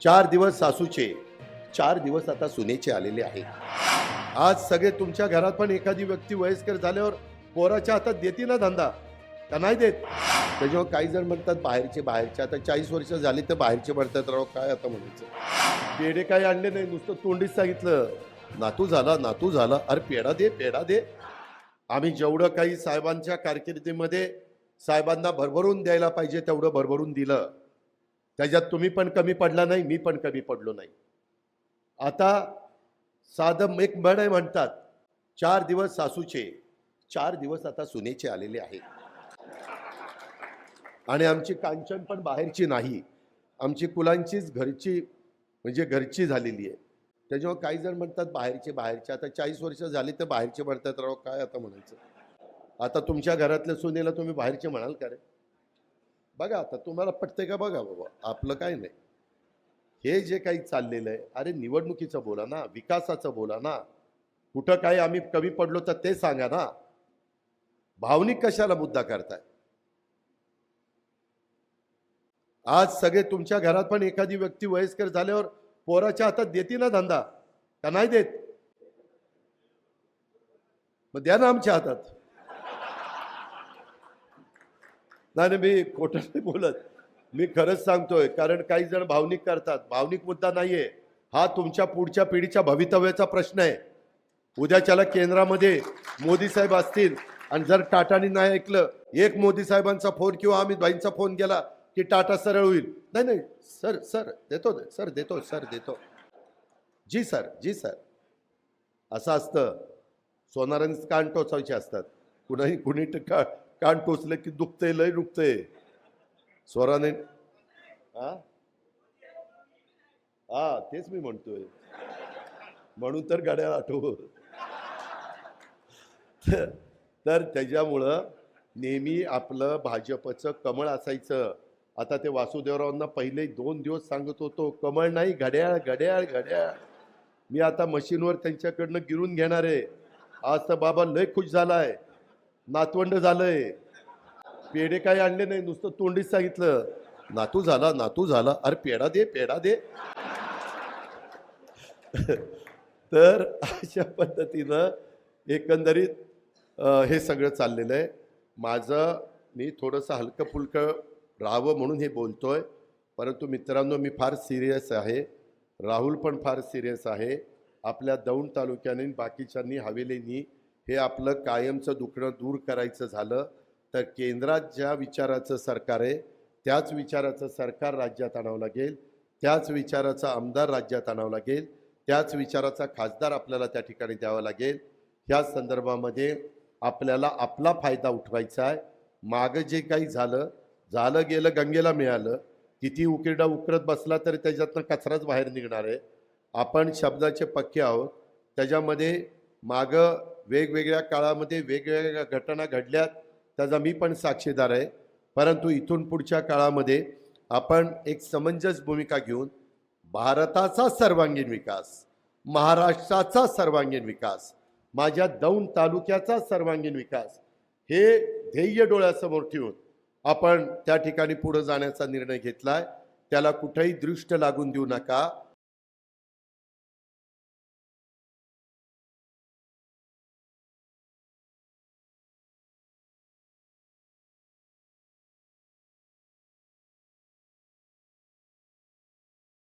चार दिवस सासूचे चार दिवस आता सुनेचे आलेले आहे आज सगळे तुमच्या घरात पण एखादी व्यक्ती वयस्कर झाल्यावर पोराच्या हातात देते ना धंदा? का नाही देत? त्याच्यावर काही जण म्हणतात बाहेरचे बाहेरचे. आता चाळीस वर्ष झाली तर बाहेरचे म्हणतात राव काय आता म्हणायचं? पेढे काही आणले नाही नुसतं तोंडीच सांगितलं. नातू झाला नातू झाला. अरे पेढा दे पेढा दे. आम्ही जेवढं काही साहेबांच्या कारकिर्दीमध्ये साहेबांना भरभरून द्यायला पाहिजे तेवढं भरभरून दिलं. त्याच्यात तुम्ही पण कमी पडला नाही मी पण कमी पडलो नाही. आता साधं एक म्हण आहे म्हणतात चार दिवस सासूचे चार दिवस आता सुनेचे आलेले आहे. आणि आमची कांचन पण बाहेरची नाही. आमची कुलांचीच घरची म्हणजे घरची झालेली आहे. त्याच्यावर काही जण म्हणतात बाहेरचे बाहेरचे. आता चाळीस वर्ष झाली तर बाहेरचे म्हणतात राव काय आता म्हणायचं? आता तुमच्या घरातल्या सुनेला तुम्ही बाहेरचे म्हणाल का रे? बघा आता तुम्हाला पटते का? बघा बाबा आपलं काय नाही. हे जे काही चाललेलं आहे अरे निवडणुकीचं बोला ना विकासाचं बोला ना कुठं काही आम्ही कमी पडलो तर ते सांगा ना. भावनिक कशाला मुद्दा करताय? आज सगळे तुमच्या घरात पण एखादी व्यक्ती वयस्कर झाल्यावर पोराच्या हातात देते ना धंदा? का नाही देत? मग द्या ना आमच्या हातात. नाही नाही, मी खोटं नाही बोलत मी खरंच सांगतोय कारण काही जण भावनिक करतात. भावनिक मुद्दा नाहीये. हा तुमच्या पुढच्या पिढीच्या भवितव्याचा प्रश्न आहे. उद्याच्याला केंद्रामध्ये मोदी साहेब असतील आणि जर टाटानी नाही ऐकलं एक मोदी साहेबांचा फोन किंवा अमित भाईंचा फोन गेला की टाटा सरळ होईल. नाही नाही सर सर देतो सर देतो सर देतो. जी सर जी सर. असं असतं. सोनारांनी कान टोचायचे असतात. कुणाही कुणी ट- का कान टोचलं की दुखतंय लय दुखतंय. स्वराने हा? हा तेच मी म्हणतोय. म्हणून तर गाड्या आठव. तर त्याच्यामुळं नेहमी आपलं भाजपचं कमळ असायचं. आता ते वासुदेवरावांना पहिले दोन दिवस सांगत होतो कमळ नाही घड्याळ घड्याळ घड्याळ. मी आता मशीनवर त्यांच्याकडनं गिरून घेणार आहे. आज तर बाबा लय खुश झालाय. नातवंड झालंय. पेढे काही आणले नाही नुसतं तोंडीच सांगितलं. नातू झाला नातू झाला. अरे पेढा दे पेढा दे. तर अशा पद्धतीनं एकंदरीत हे सगळं चाललेलं आहे. माझं मी थोडंसं हलकं फुलकं राहावं म्हणून हे बोलतोय. परंतु मित्रांनो मी फार सिरियस आहे. राहुल पण फार सिरियस आहे. आपल्या दौंड तालुक्याने बाकीच्यांनी हवेलीनी हे आपलं कायमचं दुखणं दूर करायचं झालं तर केंद्रात ज्या विचाराचं सरकार आहे त्याच विचाराचं सरकार राज्यात आणावं लागेल त्याच विचाराचा आमदार राज्यात आणावं लागेल त्याच विचाराचा खासदार आपल्याला त्या ठिकाणी द्यावा लागेल. ह्या संदर्भामध्ये आपल्याला आपला फायदा उठवायचा आहे. मागं जे काही झालं झालं गेलं गंगेला मिळालं किती उकिरडा उकरत बसला तरी त्याच्यातनं कचराच बाहेर निघणार आहे. आपण शब्दाचे पक्के आहोत. त्याच्यामध्ये मागं वेगवेगळ्या काळामध्ये वेगवेगळ्या घटना घडल्यात त्याचा मी पण साक्षीदार आहे. परंतु इथून पुढच्या काळामध्ये आपण एक समंजस भूमिका घेऊन भारताचा सर्वांगीण विकास महाराष्ट्राचा सर्वांगीण विकास माझ्या दौंड तालुक्याचा सर्वांगीण विकास हे ध्येय डोळ्यासमोर ठेवून आपण त्या ठिकाणी पुढे जाण्याचा निर्णय घेतला आहे त्याला कुठेही दृष्ट लागून देऊ नका.